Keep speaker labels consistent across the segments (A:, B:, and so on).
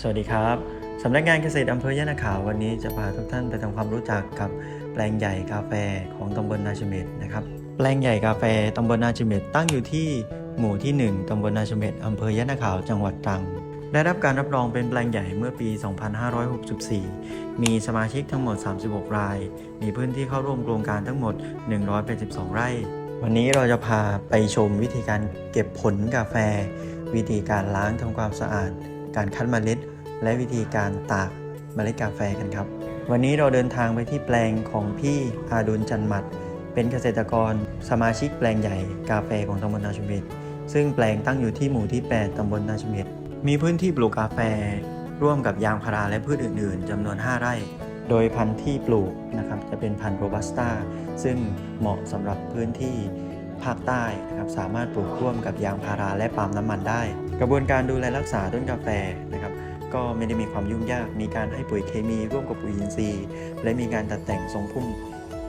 A: สวัสดีครับสำนักงานเกษตรอำเภอยะนาขาววันนี้จะพาทุกท่านไปทำความรู้จักกับแปลงใหญ่กาแฟของตำบลนาชเมตนะครับแปลงใหญ่กาแฟตำบลนาชเมตตั้งอยู่ที่หมู่ที่ 1ตำบลนาชเมตอำเภอยะนาขาวจังหวัดตรัง ได้รับการรับรองเป็นแปลงใหญ่เมื่อปี 2564 มีสมาชิกทั้งหมด 36 ราย มีพื้นที่เข้าร่วมโครงการทั้งหมด 182 ไร่ วันนี้เราจะพาไปชมวิธีการเก็บผลกาแฟ วิธีการล้างทำความสะอาด การคัดเมล็ด และวิธีการตากเมล็ดกาแฟกันครับ วันนี้เราเดินทางไปที่แปลงของพี่อาดุลจันหมัด เป็นเกษตรกรสมาชิกแปลงใหญ่กาแฟของตำบลนาชเมตซึ่งแปลงตั้งอยู่ที่หมู่ที่ 8 ตำบลนาชเมตมีพื้นที่ปลูกกาแฟ ร่วมกับยางพาราและพืชอื่น ๆจำนวน 5 ไร่โดยพันธุ์ที่ปลูกนะครับจะเป็นพันธุ์โรบัสต้าซึ่งเหมาะสำหรับพื้นที่ ภาคใต้นะครับสามารถปลูกร่วมกับยางพาราและปาล์มน้ำมันได้ กระบวนการดูแลรักษาต้นกาแฟนะครับก็ไม่ได้มีความยุ่งยาก มีการให้ปุ๋ยเคมีร่วมกับปุ๋ยอินทรีย์ และมีการตัดแต่งทรงพุ่ม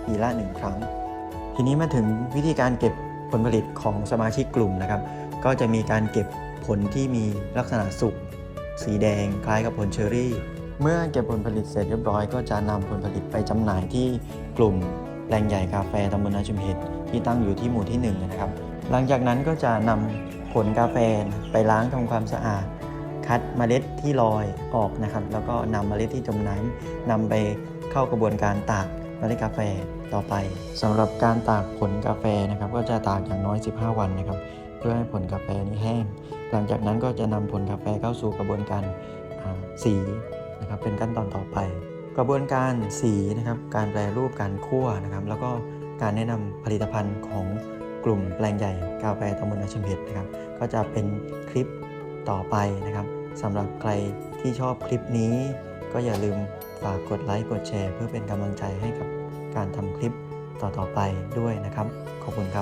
A: ปีละหนึ่งครั้ง ทีนี้มาถึงวิธีการเก็บผลผลิตของสมาชิกกลุ่มนะครับ ก็จะมีการเก็บผลที่มีลักษณะสุก สีแดงคล้ายกับผลเชอร์รี่ เมื่อเก็บผลผลิตเสร็จเรียบร้อย ก็จะนำผลผลิตไปจำหน่ายที่กลุ่ม แปลงใหญ่กาแฟตำบลนาชุมเห็ดที่ตั้งอยู่ที่หมู่ที่1นงนะครับ หลังจากนั้นก็จะนำผลกาแฟไปล้างทำความสะอาด คัดเมล็ดที่ลอยออกนะครับ แล้วก็นำเมล็ดที่จมน้ำนำไปเข้ากระบวนการตากเมล็ดกาแฟต่อไปสำหรับการตากผลกาแฟนะครับ ก็จะตากอย่างน้อย 15 วันนะครับ เพื่อให้ผลกาแฟนี้แห้ง หลังจากนั้นก็จะนำผลกาแฟเข้าสู่กระบวนการสีนะครับเป็นขั้นตอนต่อไป กระบวนการสีนะครับ การแปรรูปการคั่วนะครับ แล้วก็การแนะนำผลิตภัณฑ์ของกลุ่มแปลงใหญ่กาแฟตำบลนาชิมเพชรนะครับ ก็จะเป็นคลิปต่อไปนะครับสำหรับใครที่ชอบคลิปนี้ ก็อย่าลืมฝากกดไลค์กดแชร์ เพื่อเป็นกำลังใจให้กับการทำคลิปต่อๆไปด้วยนะครับ ขอบคุณครับ